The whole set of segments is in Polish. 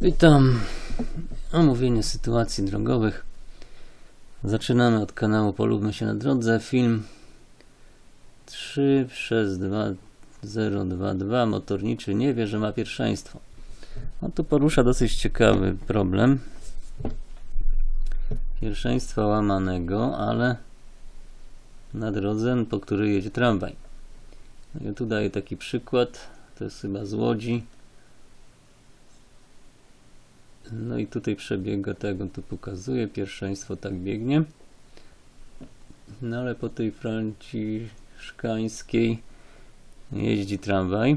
Witam. Omówienie sytuacji drogowych. Zaczynamy od kanału Polubmy się na drodze. Film 3 przez 2022. Motorniczy nie wie, że ma pierwszeństwo. On tu porusza dosyć ciekawy problem. Pierwszeństwa łamanego, ale na drodze, po której jedzie tramwaj. No Ja tu daję taki przykład. To jest chyba z Łodzi. No i tutaj przebiega tego, tu pokazuje, pierwszeństwo tak biegnie. No ale po tej franciszkańskiej jeździ tramwaj.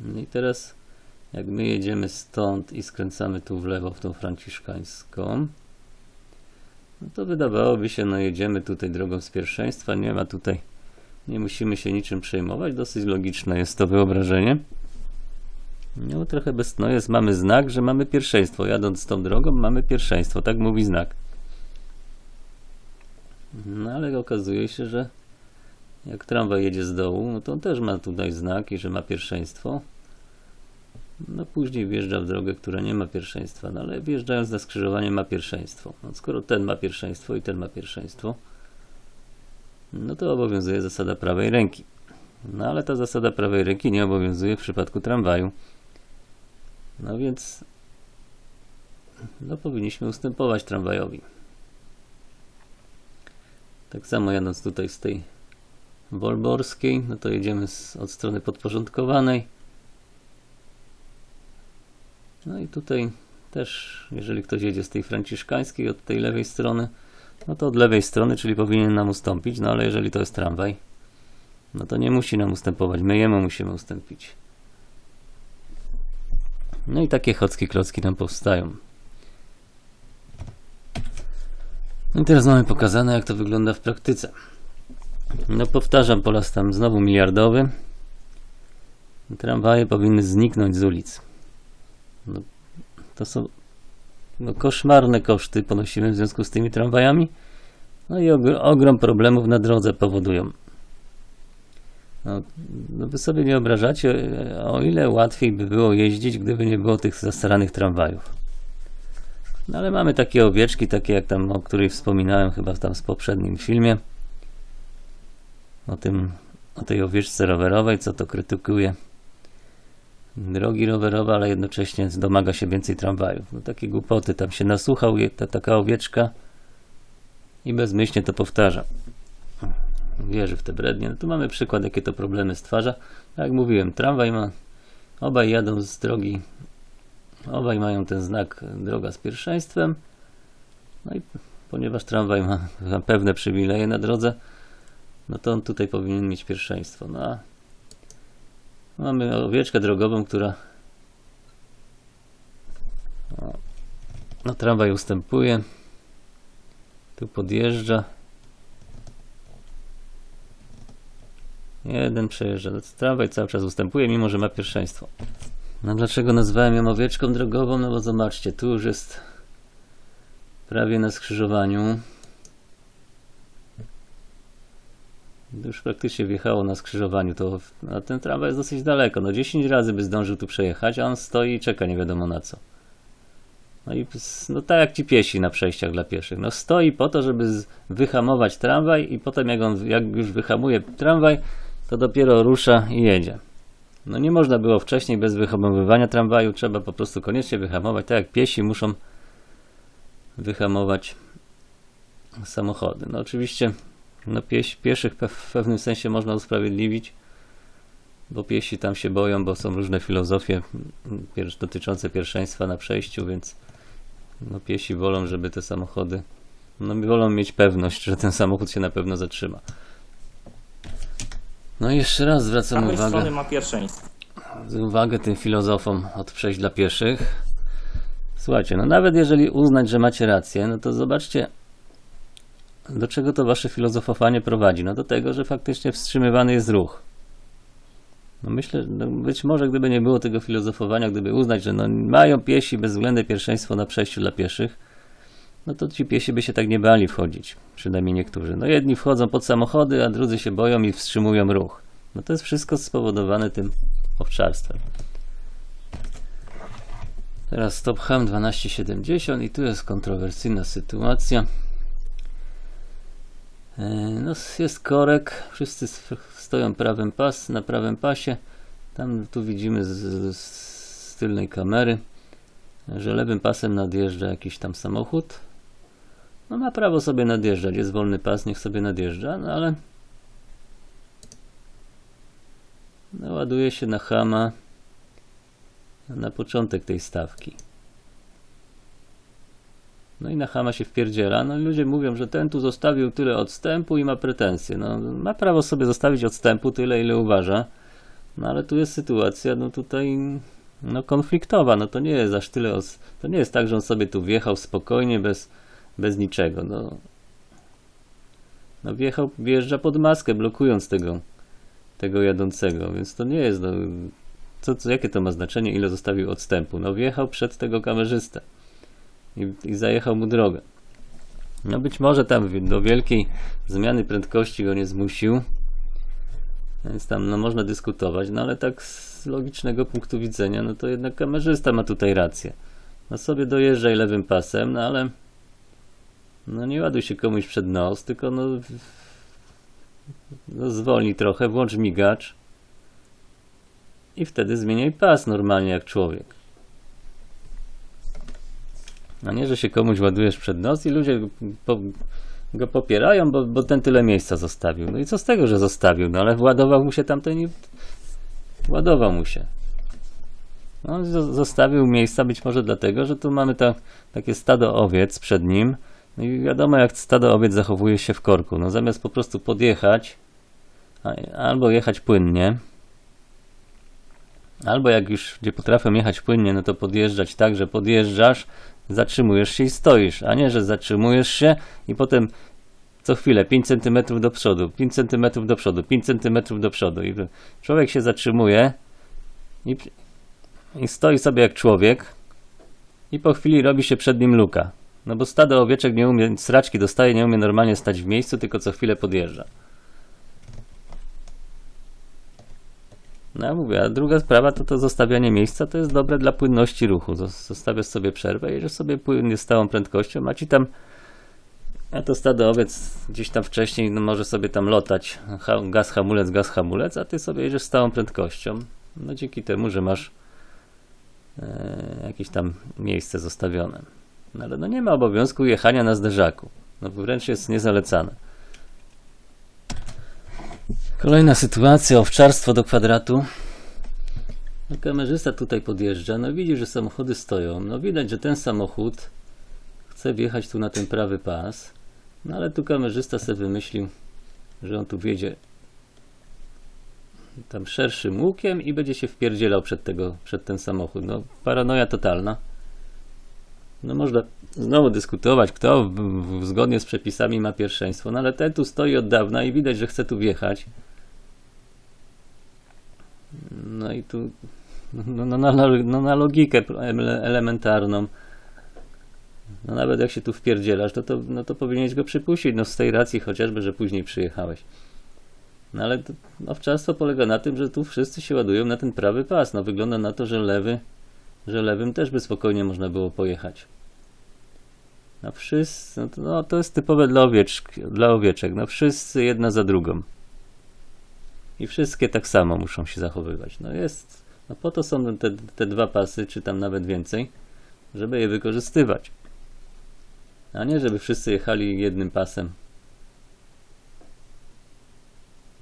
No i teraz jak my jedziemy stąd i skręcamy tu w lewo w tą franciszkańską, no to wydawałoby się, no jedziemy tutaj drogą z pierwszeństwa, nie ma tutaj, nie musimy się niczym przejmować, dosyć logiczne jest to wyobrażenie. No trochę bez jest, mamy znak, że mamy pierwszeństwo. Jadąc tą drogą mamy pierwszeństwo, tak mówi znak. No ale okazuje się, że jak tramwaj jedzie z dołu, no to on też ma tutaj znak i że ma pierwszeństwo. No później wjeżdża w drogę, która nie ma pierwszeństwa, no ale wjeżdżając na skrzyżowanie ma pierwszeństwo. No, skoro ten ma pierwszeństwo i ten ma pierwszeństwo, no to obowiązuje zasada prawej ręki. No ale ta zasada prawej ręki nie obowiązuje w przypadku tramwaju. No więc no powinniśmy ustępować tramwajowi. Tak samo jadąc tutaj z tej Wolborskiej, no to jedziemy z, od strony podporządkowanej. No i tutaj też, jeżeli ktoś jedzie z tej franciszkańskiej od tej lewej strony, no to od lewej strony, czyli powinien nam ustąpić, no ale jeżeli to jest tramwaj, no to nie musi nam ustępować, my jemu musimy ustąpić. No i takie chocki klocki nam powstają. No i teraz mamy pokazane, jak to wygląda w praktyce. No powtarzam po raz tam znowu miliardowy. Tramwaje powinny zniknąć z ulic. No, to są no, koszmarne koszty ponosimy w związku z tymi tramwajami. No i ogr- ogrom problemów na drodze powodują. No, no wy sobie nie obrażacie, e, o ile łatwiej by było jeździć, gdyby nie było tych zastaranych tramwajów. No ale mamy takie owieczki, takie jak tam, o której wspominałem chyba tam w poprzednim filmie. O tym, o tej owieczce rowerowej, co to krytykuje drogi rowerowe, ale jednocześnie domaga się więcej tramwajów. No takie głupoty, tam się nasłuchał ta taka owieczka i bezmyślnie to powtarza wierzy w te brednie. No tu mamy przykład, jakie to problemy stwarza. Tak jak mówiłem, tramwaj ma, obaj jadą z drogi, obaj mają ten znak droga z pierwszeństwem. No i ponieważ tramwaj ma, pewne przywileje na drodze, no to on tutaj powinien mieć pierwszeństwo. No a mamy owieczkę drogową, która o, no tramwaj ustępuje, tu podjeżdża. Jeden przejeżdża. Tramwaj cały czas ustępuje, mimo że ma pierwszeństwo. No dlaczego nazwałem ją owieczką drogową? No bo zobaczcie, tu już jest prawie na skrzyżowaniu. Już praktycznie wjechało na skrzyżowaniu, to, a ten tramwaj jest dosyć daleko. No 10 razy by zdążył tu przejechać, a on stoi i czeka nie wiadomo na co. No i no tak jak ci piesi na przejściach dla pieszych. No stoi po to, żeby wyhamować tramwaj i potem jak on jak już wyhamuje tramwaj, to dopiero rusza i jedzie. No nie można było wcześniej bez wyhamowywania tramwaju, trzeba po prostu koniecznie wyhamować, tak jak piesi muszą wyhamować samochody. No oczywiście no pieś, pieszych w pewnym sensie można usprawiedliwić, bo piesi tam się boją, bo są różne filozofie dotyczące pierwszeństwa na przejściu, więc no piesi wolą, żeby te samochody no wolą mieć pewność, że ten samochód się na pewno zatrzyma. No i jeszcze raz zwracam prawej uwagę, strony ma pierwszeństwo. uwagę tym filozofom od przejść dla pieszych. Słuchajcie, no nawet jeżeli uznać, że macie rację, no to zobaczcie, do czego to wasze filozofowanie prowadzi. No do tego, że faktycznie wstrzymywany jest ruch. No myślę, no być może gdyby nie było tego filozofowania, gdyby uznać, że no mają piesi bezwzględne pierwszeństwo na przejściu dla pieszych, no to ci piesi by się tak nie bali wchodzić. Przynajmniej niektórzy. No jedni wchodzą pod samochody, a drudzy się boją i wstrzymują ruch. No to jest wszystko spowodowane tym owczarstwem. Teraz stop ham 1270 i tu jest kontrowersyjna sytuacja. E, No, jest korek, wszyscy stoją prawym pas, na prawym pasie. Tam tu widzimy z, z, z tylnej kamery, że lewym pasem nadjeżdża jakiś tam samochód. No ma prawo sobie nadjeżdżać, jest wolny pas, niech sobie nadjeżdża, no ale ładuje się na hama na początek tej stawki. No i na Hama się wpierdziela. No i ludzie mówią, że ten tu zostawił tyle odstępu i ma pretensje. No, ma prawo sobie zostawić odstępu tyle, ile uważa. No ale tu jest sytuacja, no tutaj no konfliktowa. No to nie jest aż tyle. To nie jest tak, że on sobie tu wjechał spokojnie, bez, bez niczego. No, no wjechał, wjeżdża pod maskę, blokując tego, tego jadącego, więc to nie jest. No, co, co, jakie to ma znaczenie, ile zostawił odstępu? No wjechał przed tego kamerzystę i, i zajechał mu drogę. No być może tam do wielkiej zmiany prędkości go nie zmusił, więc tam no, można dyskutować, no ale tak z logicznego punktu widzenia, no to jednak kamerzysta ma tutaj rację. No sobie dojeżdżaj lewym pasem, no ale no nie ładuj się komuś przed nos, tylko no, no zwolnij trochę, włącz migacz i wtedy zmieniaj pas normalnie jak człowiek. A nie, że się komuś ładujesz przed nos i ludzie po, go popierają, bo, bo ten tyle miejsca zostawił. No i co z tego, że zostawił? No ale władował mu się tamten ładował mu się. No, zo- zostawił miejsca być może dlatego, że tu mamy ta, takie stado owiec przed nim. No i wiadomo, jak stado owiec zachowuje się w korku. No zamiast po prostu podjechać, albo jechać płynnie, albo jak już gdzie potrafią jechać płynnie, no to podjeżdżać tak, że podjeżdżasz, zatrzymujesz się i stoisz, a nie, że zatrzymujesz się i potem co chwilę 5 cm do przodu, 5 cm do przodu, 5 cm do przodu i człowiek się zatrzymuje i, i stoi sobie jak człowiek i po chwili robi się przed nim luka. No bo stado owieczek nie umie, sraczki dostaje, nie umie normalnie stać w miejscu, tylko co chwilę podjeżdża. No ja mówię, a druga sprawa to to zostawianie miejsca to jest dobre dla płynności ruchu. Zos- Zostawiasz sobie przerwę, jedziesz sobie z całą prędkością, a ci tam a to stado owiec gdzieś tam wcześniej no może sobie tam lotać, ha, gaz, hamulec, gaz, hamulec, a ty sobie jedziesz z całą prędkością. No dzięki temu, że masz e, jakieś tam miejsce zostawione. No ale no nie ma obowiązku jechania na zderzaku. No wręcz jest niezalecane. Kolejna sytuacja, owczarstwo do kwadratu. No, kamerzysta tutaj podjeżdża, no widzi, że samochody stoją. No widać, że ten samochód chce wjechać tu na ten prawy pas. No ale tu kamerzysta sobie wymyślił, że on tu wjedzie tam szerszym łukiem i będzie się wpierdzielał przed, tego, przed ten samochód. No paranoja totalna. No można znowu dyskutować, kto w, w, zgodnie z przepisami ma pierwszeństwo, no ale ten tu stoi od dawna i widać, że chce tu wjechać. No i tu no, no, na, no, na logikę ele- elementarną. No nawet jak się tu wpierdzielasz, to, to, no to powinieneś go przypuścić, no z tej racji chociażby, że później przyjechałeś. No ale to, owczarstwo polega na tym, że tu wszyscy się ładują na ten prawy pas. No wygląda na to, że lewy, że lewym też by spokojnie można było pojechać. No wszyscy, no to, no to jest typowe dla, owieczk, dla owieczek. No wszyscy jedna za drugą. I wszystkie tak samo muszą się zachowywać. No jest, no po to są te, te dwa pasy, czy tam nawet więcej, żeby je wykorzystywać. A nie, żeby wszyscy jechali jednym pasem.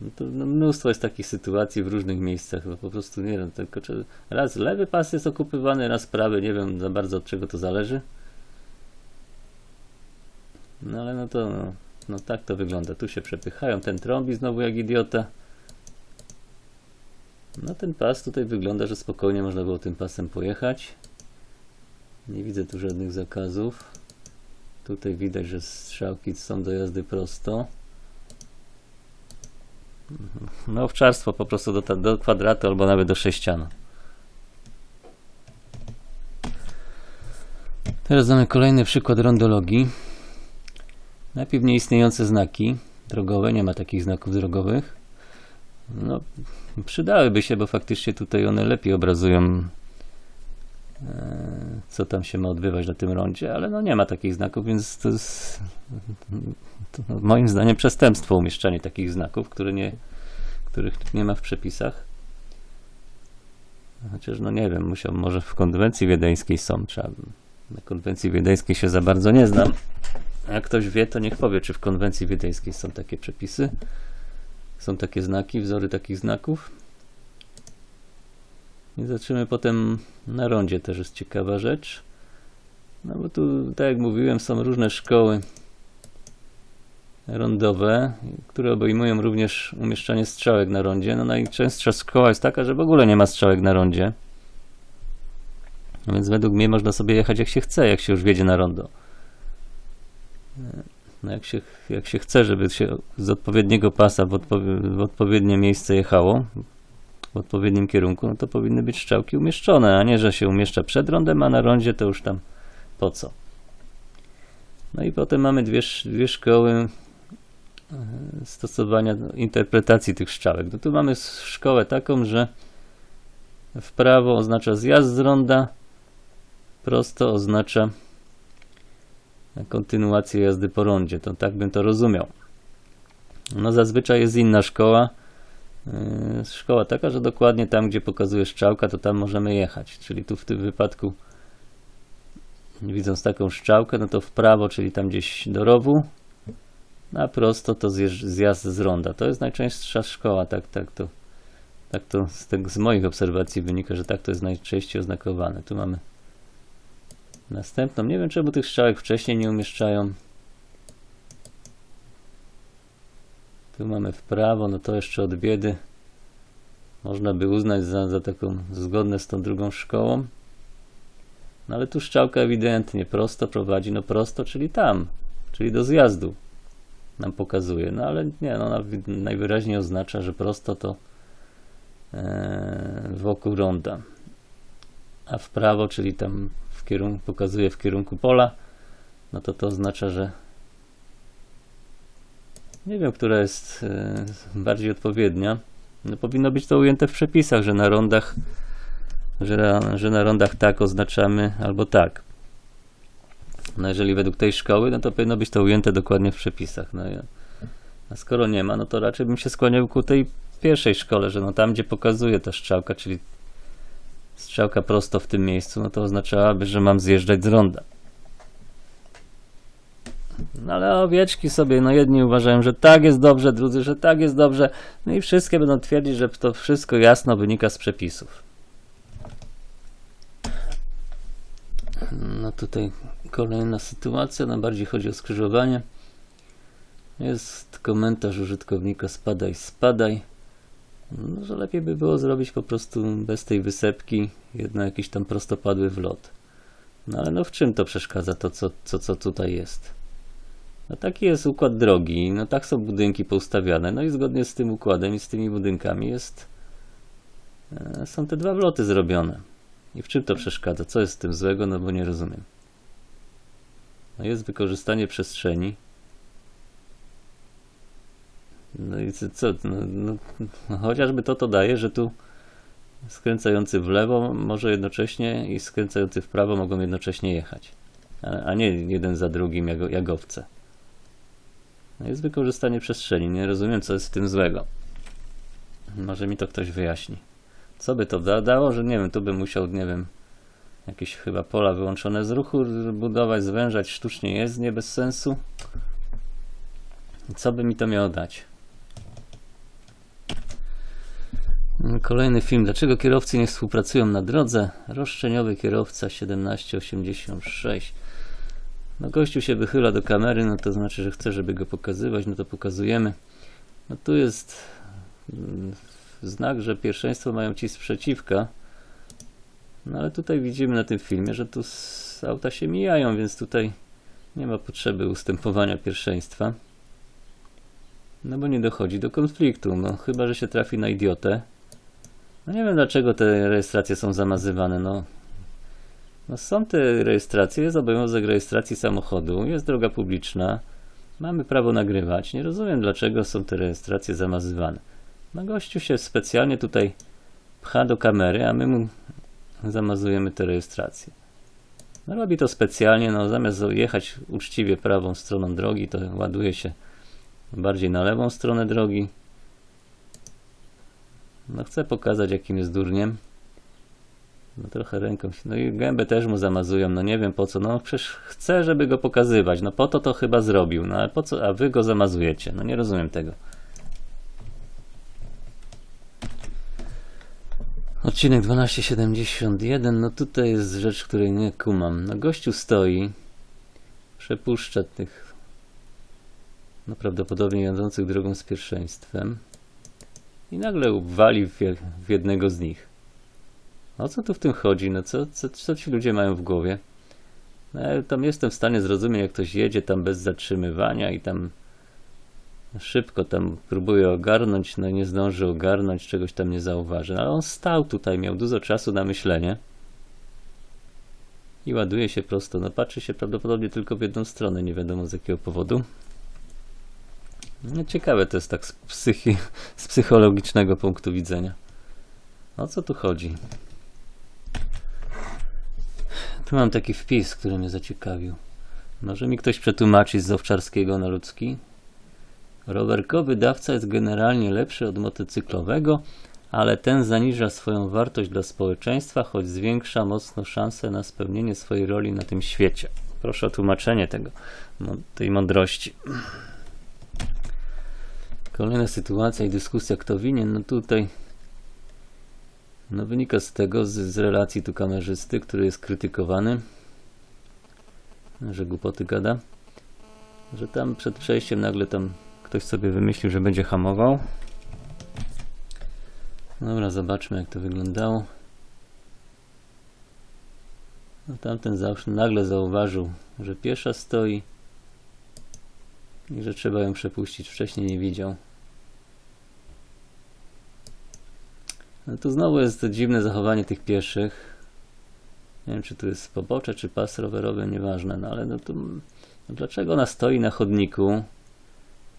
No to no, mnóstwo jest takich sytuacji w różnych miejscach. Po prostu nie wiem, tylko czy raz lewy pas jest okupywany, raz prawy, nie wiem za bardzo od czego to zależy. No ale no to no, no tak to wygląda. Tu się przepychają, ten trąbi znowu jak idiota. No ten pas tutaj wygląda, że spokojnie można było tym pasem pojechać. Nie widzę tu żadnych zakazów. Tutaj widać, że strzałki są do jazdy prosto. No owczarstwo po prostu do, do kwadratu albo nawet do sześcianu. Teraz mamy kolejny przykład rondologii. Najpierw nieistniejące znaki drogowe, nie ma takich znaków drogowych. No, przydałyby się, bo faktycznie tutaj one lepiej obrazują co tam się ma odbywać na tym rondzie, ale no nie ma takich znaków, więc to jest to moim zdaniem przestępstwo umieszczanie takich znaków, które nie, których nie ma w przepisach. Chociaż no nie wiem, musiał, może w konwencji wiedeńskiej są, trzeba, na konwencji wiedeńskiej się za bardzo nie znam. Jak ktoś wie, to niech powie, czy w konwencji wiedeńskiej są takie przepisy, są takie znaki, wzory takich znaków. I zaczniemy potem na rondzie, też jest ciekawa rzecz. No bo tu, tak jak mówiłem, są różne szkoły rondowe, które obejmują również umieszczanie strzałek na rondzie. No najczęstsza szkoła jest taka, że w ogóle nie ma strzałek na rondzie. Więc według mnie można sobie jechać jak się chce, jak się już wiedzie na rondo. No jak, się, jak się chce, żeby się z odpowiedniego pasa w, odpowie- w odpowiednie miejsce jechało, w odpowiednim kierunku, no to powinny być strzałki umieszczone, a nie, że się umieszcza przed rondem, a na rondzie to już tam po co. No i potem mamy dwie, dwie szkoły e, stosowania interpretacji tych strzałek. No tu mamy szkołę taką, że w prawo oznacza zjazd z ronda, prosto oznacza kontynuację jazdy po rondzie. To tak bym to rozumiał. No zazwyczaj jest inna szkoła. Yy, Szkoła taka, że dokładnie tam, gdzie pokazuje strzałka, to tam możemy jechać. Czyli tu w tym wypadku widząc taką strzałkę, no to w prawo, czyli tam gdzieś do rowu, a prosto to zjazd z ronda. To jest najczęstsza szkoła, tak, tak to, tak to z, z moich obserwacji wynika, że tak to jest najczęściej oznakowane. Tu mamy następną. Nie wiem, czemu tych strzałek wcześniej nie umieszczają. Tu mamy w prawo, no to jeszcze od biedy. Można by uznać za, za taką zgodne z tą drugą szkołą. No ale tu strzałka ewidentnie prosto prowadzi, no prosto, czyli tam, czyli do zjazdu nam pokazuje. No ale nie, no najwyraźniej oznacza, że prosto to e, wokół ronda. A w prawo, czyli tam w kierunku, pokazuje w kierunku pola, no to to oznacza, że nie wiem, która jest e, bardziej odpowiednia. No, powinno być to ujęte w przepisach, że na rondach, że, na- że na rondach tak oznaczamy albo tak. No jeżeli według tej szkoły, no to powinno być to ujęte dokładnie w przepisach. No, a skoro nie ma, no to raczej bym się skłaniał ku tej pierwszej szkole, że no tam, gdzie pokazuje ta strzałka, czyli strzałka prosto w tym miejscu, no to oznaczałaby, że mam zjeżdżać z ronda. No ale owieczki sobie, no jedni uważają, że tak jest dobrze, drudzy, że tak jest dobrze, no i wszystkie będą twierdzić, że to wszystko jasno wynika z przepisów. No tutaj kolejna sytuacja, no bardziej chodzi o skrzyżowanie. Jest komentarz użytkownika spadaj, spadaj. No, że lepiej by było zrobić po prostu bez tej wysepki, jednak jakiś tam prostopadły wlot. No ale no w czym to przeszkadza to, co, co, co tutaj jest? No taki jest układ drogi, no tak są budynki poustawiane, no i zgodnie z tym układem i z tymi budynkami jest, e, są te dwa wloty zrobione. I w czym to przeszkadza? Co jest z tym złego? No bo nie rozumiem. No jest wykorzystanie przestrzeni. No i co? No, no, no chociażby to to daje, że tu skręcający w lewo może jednocześnie i skręcający w prawo mogą jednocześnie jechać. A, a nie jeden za drugim jak, jak owce. No jest wykorzystanie przestrzeni. Nie rozumiem, co jest w tym złego. Może mi to ktoś wyjaśni. Co by to da- dało, że nie wiem, tu bym musiał, nie wiem, jakieś chyba pola wyłączone z ruchu budować, zwężać sztucznie jezdnie bez sensu. Co by mi to miało dać? Kolejny film. Dlaczego kierowcy nie współpracują na drodze? Roszczeniowy kierowca 1786. No gościu się wychyla do kamery, no to znaczy, że chce, żeby go pokazywać, no to pokazujemy. No tu jest mm, znak, że pierwszeństwo mają ci sprzeciwka. No ale tutaj widzimy na tym filmie, że tu auta się mijają, więc tutaj nie ma potrzeby ustępowania pierwszeństwa. No bo nie dochodzi do konfliktu, no chyba, że się trafi na idiotę. No nie wiem dlaczego te rejestracje są zamazywane, no. No są te rejestracje, jest obowiązek rejestracji samochodu, jest droga publiczna, mamy prawo nagrywać. Nie rozumiem dlaczego są te rejestracje zamazywane. No gościu się specjalnie tutaj pcha do kamery, a my mu zamazujemy te rejestracje. No, robi to specjalnie, no zamiast jechać uczciwie prawą stroną drogi, to ładuje się bardziej na lewą stronę drogi. No chcę pokazać jakim jest durniem. No trochę ręką się, no i gębę też mu zamazują, no nie wiem po co, no przecież chcę, żeby go pokazywać, no po to to chyba zrobił, no ale po co, a wy go zamazujecie, no nie rozumiem tego. Odcinek 1271, no tutaj jest rzecz, której nie kumam. No gościu stoi, przepuszcza tych no prawdopodobnie jadących drogą z pierwszeństwem i nagle wali w jednego z nich. O co tu w tym chodzi? No co, co, co ci ludzie mają w głowie? No, tam jestem w stanie zrozumieć, jak ktoś jedzie tam bez zatrzymywania i tam szybko tam próbuje ogarnąć, no nie zdąży ogarnąć, czegoś tam nie zauważy. Ale on stał tutaj, miał dużo czasu na myślenie i ładuje się prosto. No patrzy się prawdopodobnie tylko w jedną stronę, nie wiadomo z jakiego powodu. No ciekawe to jest tak z, psychi, z psychologicznego punktu widzenia. O co tu chodzi? Tu mam taki wpis, który mnie zaciekawił. Może mi ktoś przetłumaczyć z owczarskiego na ludzki? Rowerkowy dawca jest generalnie lepszy od motocyklowego, ale ten zaniża swoją wartość dla społeczeństwa, choć zwiększa mocno szanse na spełnienie swojej roli na tym świecie. Proszę o tłumaczenie tego, tej mądrości. Kolejna sytuacja i dyskusja, kto winien. No tutaj no wynika z tego, z, z relacji tu kamerzysty, który jest krytykowany, że głupoty gada, że tam przed przejściem nagle tam ktoś sobie wymyślił, że będzie hamował. Dobra, zobaczmy jak to wyglądało. No tamten zawsze nagle zauważył, że piesza stoi i że trzeba ją przepuścić. Wcześniej nie widział. No tu znowu jest dziwne zachowanie tych pieszych. Nie wiem, czy tu jest pobocze, czy pas rowerowy, nieważne, no ale no to no dlaczego ona stoi na chodniku?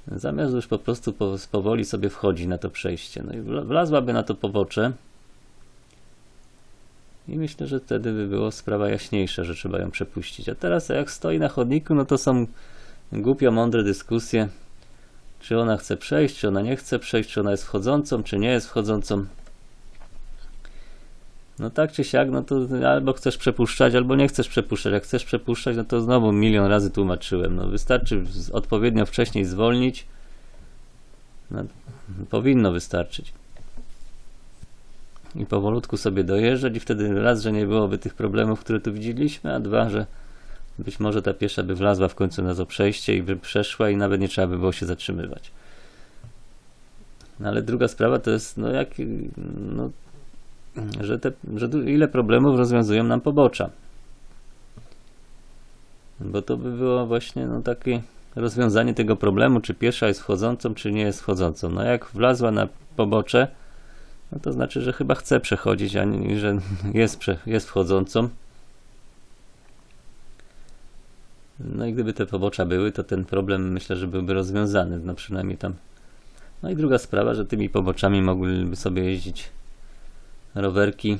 Zamiast już po prostu po, powoli sobie wchodzi na to przejście. No i wla- wlazłaby na to pobocze. I myślę, że wtedy by było sprawa jaśniejsza, że trzeba ją przepuścić. A teraz jak stoi na chodniku, no to są głupio mądre dyskusje. Czy ona chce przejść, czy ona nie chce przejść, czy ona jest wchodzącą, czy nie jest wchodzącą. No tak czy siak, no to albo chcesz przepuszczać, albo nie chcesz przepuszczać. Jak chcesz przepuszczać, no to znowu milion razy tłumaczyłem. No wystarczy odpowiednio wcześniej zwolnić. No, powinno wystarczyć. I powolutku sobie dojeżdżać i wtedy raz, że nie byłoby tych problemów, które tu widzieliśmy, a dwa, że być może ta piesza by wlazła w końcu na to przejście i by przeszła i nawet nie trzeba by było się zatrzymywać. No ale druga sprawa to jest, no jak, no że, te, że ile problemów rozwiązują nam pobocza. Bo to by było właśnie no, takie rozwiązanie tego problemu, czy piesza jest wchodzącą, czy nie jest wchodzącą. No jak wlazła na pobocze, no to znaczy, że chyba chce przechodzić, a nie, że jest, jest wchodzącą. No i gdyby te pobocza były, to ten problem myślę, że byłby rozwiązany, no przynajmniej tam. No i druga sprawa, że tymi poboczami mogłyby sobie jeździć rowerki.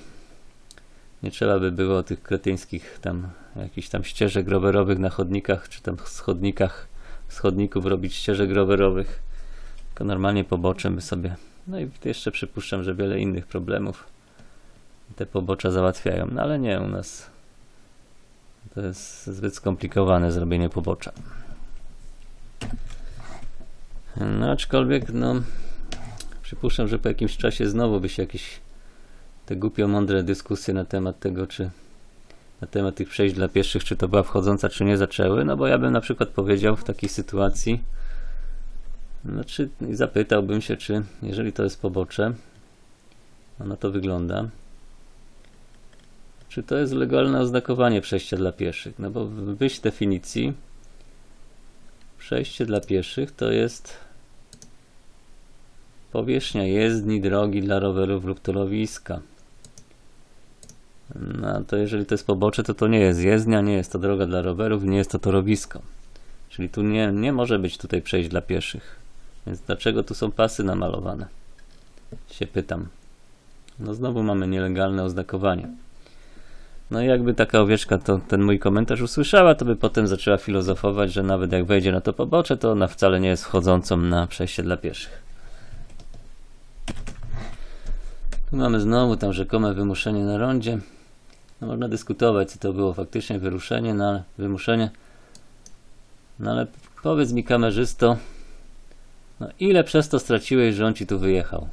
Nie trzeba by było tych kretyńskich tam jakichś tam ścieżek rowerowych na chodnikach, czy tam schodnikach, schodników robić ścieżek rowerowych. Tylko normalnie poboczem by sobie. No i jeszcze przypuszczam, że wiele innych problemów te pobocza załatwiają. No ale nie u nas. To jest zbyt skomplikowane zrobienie pobocza. No aczkolwiek, no przypuszczam, że po jakimś czasie znowu by się jakieś te głupio mądre dyskusje na temat tego, czy na temat tych przejść dla pieszych, czy to była wchodząca, czy nie zaczęły, no bo ja bym na przykład powiedział w takiej sytuacji, czy i zapytałbym się, czy jeżeli to jest pobocze, ono to wygląda, czy to jest legalne oznakowanie przejścia dla pieszych, no bo w definicji przejście dla pieszych to jest powierzchnia jezdni, drogi dla rowerów lub torowiska. No to jeżeli to jest pobocze, to to nie jest jezdnia, nie jest to droga dla rowerów, nie jest to torowisko. Czyli tu nie, nie może być tutaj przejść dla pieszych. Więc dlaczego tu są pasy namalowane? Się pytam. No znowu mamy nielegalne oznakowanie. No i jakby taka owieczka to ten mój komentarz usłyszała, to by potem zaczęła filozofować, że nawet jak wejdzie na to pobocze, to ona wcale nie jest wchodzącą na przejście dla pieszych. Tu mamy znowu tam rzekome wymuszenie na rondzie. Można dyskutować, czy to było faktycznie wyruszenie, no ale wymuszenie. No ale powiedz mi kamerzysto, no ile przez to straciłeś, że on ci tu wyjechał?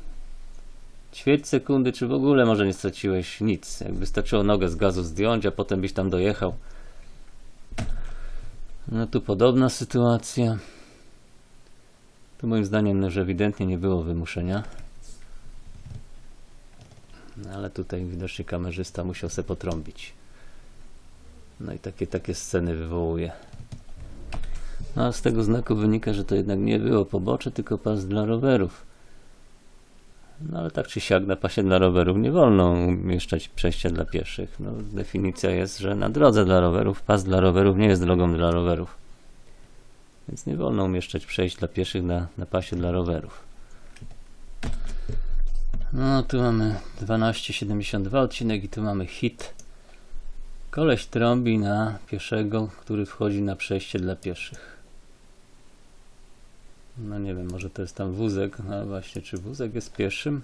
Ćwierć sekundy, czy w ogóle może nie straciłeś nic. Jak wystarczyło nogę z gazu zdjąć, a potem byś tam dojechał. No tu podobna sytuacja. Tu moim zdaniem no, że ewidentnie nie było wymuszenia. No, ale tutaj widocznie kamerzysta musiał se potrąbić. No i takie, takie sceny wywołuje. No a z tego znaku wynika, że to jednak nie było pobocze, tylko pas dla rowerów. No ale tak czy siak na pasie dla rowerów nie wolno umieszczać przejścia dla pieszych. No, definicja jest, że na drodze dla rowerów pas dla rowerów nie jest drogą dla rowerów. Więc nie wolno umieszczać przejść dla pieszych na, na pasie dla rowerów. No tu mamy 12,72 odcinek i tu mamy hit. Koleś trąbi na pieszego, który wchodzi na przejście dla pieszych. No nie wiem, może to jest tam wózek. No właśnie, czy wózek jest pieszym?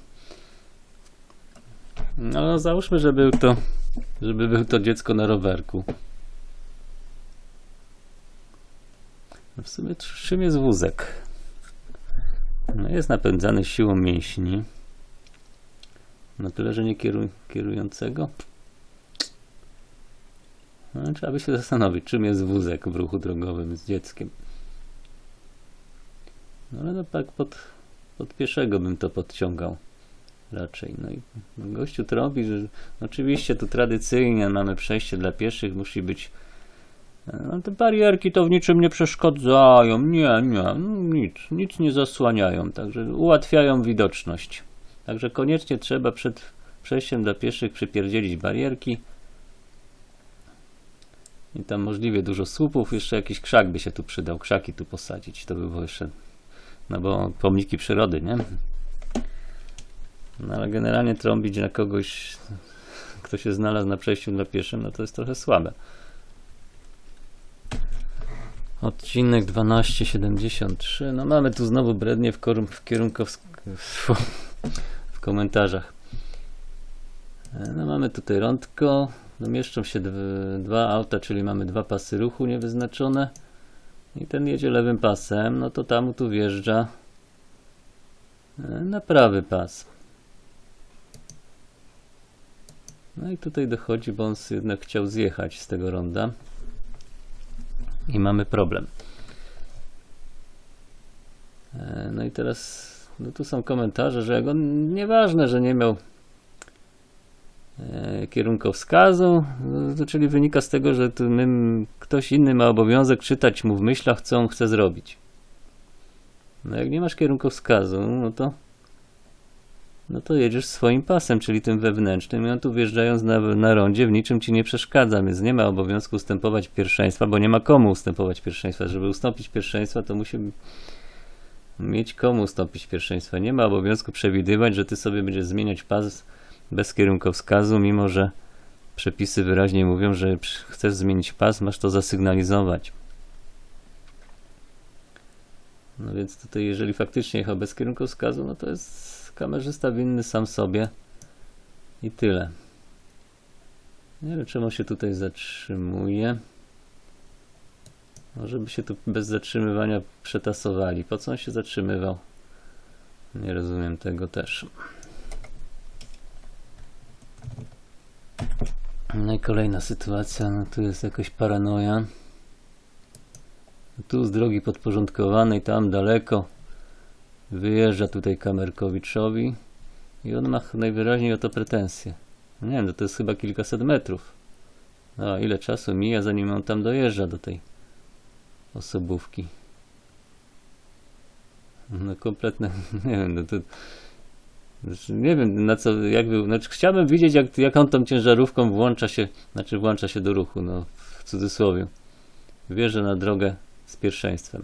No załóżmy, że był to, żeby był to dziecko na rowerku. No w sumie czym jest wózek? No jest napędzany siłą mięśni. Na tyle, że nie kieruj, kierującego. No, trzeba by się zastanowić, czym jest wózek w ruchu drogowym z dzieckiem. No ale no tak pod, pod pieszego bym to podciągał raczej. No i gościu trąbi, że oczywiście tu tradycyjnie mamy przejście dla pieszych, musi być no, te barierki to w niczym nie przeszkadzają, nie, nie, nic, nic nie zasłaniają, także ułatwiają widoczność. Także koniecznie trzeba przed przejściem dla pieszych przypierdzielić barierki. I tam możliwie dużo słupów, jeszcze jakiś krzak by się tu przydał, krzaki tu posadzić, to by było jeszcze no bo pomniki przyrody, nie? No ale generalnie trąbić na kogoś, kto się znalazł na przejściu dla pieszym, no to jest trochę słabe. Odcinek 1273. No mamy tu znowu brednie w, w kierunku w, komentarzach. E, No mamy tutaj rądko. No mieszczą się dw- dwa auta, czyli mamy dwa pasy ruchu niewyznaczone i ten jedzie lewym pasem, no to tam tu wjeżdża e, na prawy pas. No i tutaj dochodzi, bo on jednak chciał zjechać z tego ronda. I mamy problem. E, No i teraz, no tu są komentarze, że on, nieważne, że nie miał e, kierunkowskazu, no, czyli wynika z tego, że my, ktoś inny ma obowiązek czytać mu w myślach, co on chce zrobić. No jak nie masz kierunkowskazu, no to no to jedziesz swoim pasem, czyli tym wewnętrznym i on tu wjeżdżając na, na rondzie w niczym ci nie przeszkadza, więc nie ma obowiązku ustępować pierwszeństwa, bo nie ma komu ustępować pierwszeństwa. Żeby ustąpić pierwszeństwa, to musi mieć komu ustąpić pierwszeństwa. Nie ma obowiązku przewidywać, że ty sobie będziesz zmieniać pas bez kierunkowskazu, mimo że przepisy wyraźnie mówią, że chcesz zmienić pas, masz to zasygnalizować. No więc tutaj, jeżeli faktycznie jechał bez kierunkowskazu, no to jest kamerzysta winny sam sobie i tyle. Nie wiem, czemu się tutaj zatrzymuje. Może by się tu bez zatrzymywania przetasowali. Po co on się zatrzymywał? Nie rozumiem tego też. No i kolejna sytuacja, no tu jest jakaś paranoja. Tu z drogi podporządkowanej, tam daleko wyjeżdża tutaj Kamerkowiczowi i on ma najwyraźniej o to pretensje. Nie wiem, no to jest chyba kilkaset metrów. A ile czasu mija, zanim on tam dojeżdża do tej osobówki. No kompletne, nie wiem, no to znaczy, nie wiem na co, jakby, znaczy chciałbym widzieć jak, jak on tą ciężarówką włącza się, znaczy włącza się do ruchu, no w cudzysłowie. Wjeżdża na drogę z pierwszeństwem.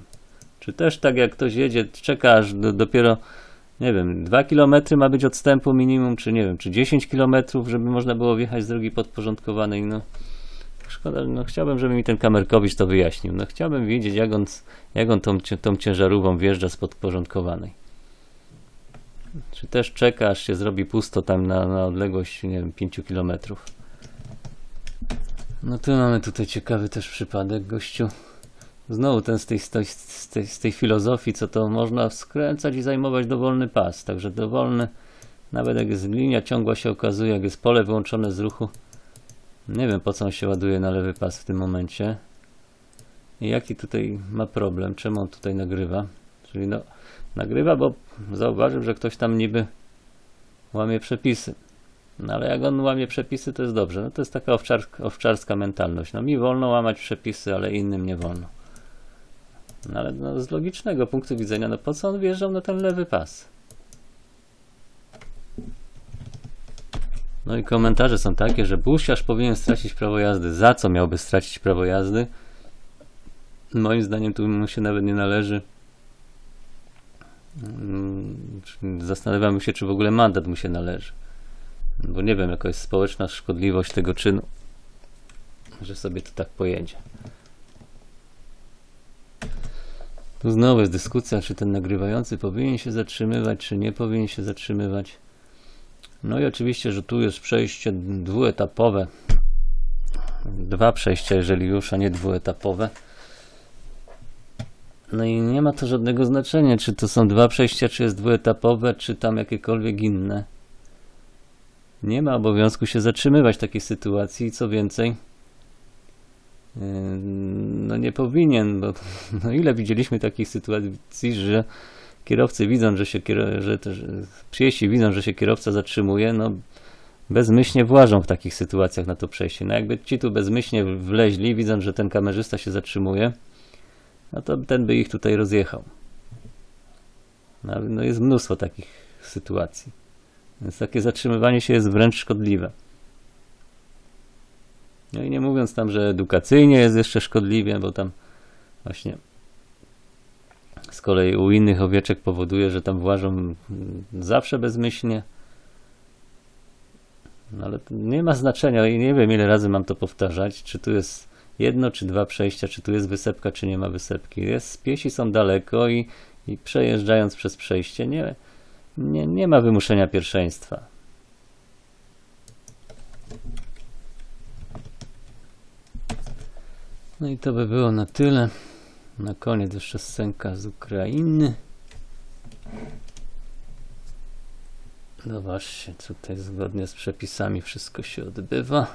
Czy też tak jak ktoś jedzie, czeka aż do, dopiero nie wiem, 2 km ma być odstępu minimum, czy nie wiem, czy 10 km, żeby można było wjechać z drogi podporządkowanej. No, no chciałbym, żeby mi ten kamerkowicz to wyjaśnił. No chciałbym wiedzieć, jak on, jak on tą, tą ciężarówką wjeżdża z podporządkowanej. Czy też czeka, aż się zrobi pusto tam na, na odległość, nie wiem, 5 km. No tu mamy tutaj ciekawy też przypadek, gościu. Znowu ten z tej, z, tej, z, tej, z tej filozofii, co to można skręcać i zajmować dowolny pas. Także dowolny, nawet jak jest linia ciągła się okazuje, jak jest pole wyłączone z ruchu. Nie wiem po co on się ładuje na lewy pas w tym momencie. I jaki tutaj ma problem, czemu on tutaj nagrywa. Czyli no, nagrywa, bo zauważył, że ktoś tam niby łamie przepisy. No ale jak on łamie przepisy, to jest dobrze. No to jest taka owczarska, owczarska mentalność. No mi wolno łamać przepisy, ale innym nie wolno. No ale no, z logicznego punktu widzenia, no po co on wjeżdżał na ten lewy pas? No i komentarze są takie, że buściarz powinien stracić prawo jazdy. Za co miałby stracić prawo jazdy? Moim zdaniem tu mu się nawet nie należy. Mm, Zastanawiamy się, czy w ogóle mandat mu się należy. Bo nie wiem, jaka jest społeczna szkodliwość tego czynu, że sobie to tak pojedzie. Tu znowu jest dyskusja, czy ten nagrywający powinien się zatrzymywać, czy nie powinien się zatrzymywać. No i oczywiście, że tu jest przejście dwuetapowe. Dwa przejścia, jeżeli już, a nie dwuetapowe. No i nie ma to żadnego znaczenia, czy to są dwa przejścia, czy jest dwuetapowe, czy tam jakiekolwiek inne. Nie ma obowiązku się zatrzymywać w takiej sytuacji. Co więcej, yy, no nie powinien, bo no ile widzieliśmy takich sytuacji, że kierowcy widzą, że się że widzą, że się kierowca zatrzymuje, no bezmyślnie włażą w takich sytuacjach na to przejście. No jakby ci tu bezmyślnie wleźli, widząc, że ten kamerzysta się zatrzymuje, no to ten by ich tutaj rozjechał. No, no jest mnóstwo takich sytuacji. Więc takie zatrzymywanie się jest wręcz szkodliwe. No i nie mówiąc tam, że edukacyjnie jest jeszcze szkodliwie, bo tam właśnie z kolei u innych owieczek powoduje, że tam włażą zawsze bezmyślnie. No ale nie ma znaczenia i nie wiem ile razy mam to powtarzać, czy tu jest jedno czy dwa przejścia, czy tu jest wysepka, czy nie ma wysepki. Jest, piesi są daleko i, i przejeżdżając przez przejście nie, nie, nie ma wymuszenia pierwszeństwa. No i to by było na tyle. Na koniec jeszcze scenka z Ukrainy. Zobaczcie, tutaj zgodnie z przepisami wszystko się odbywa.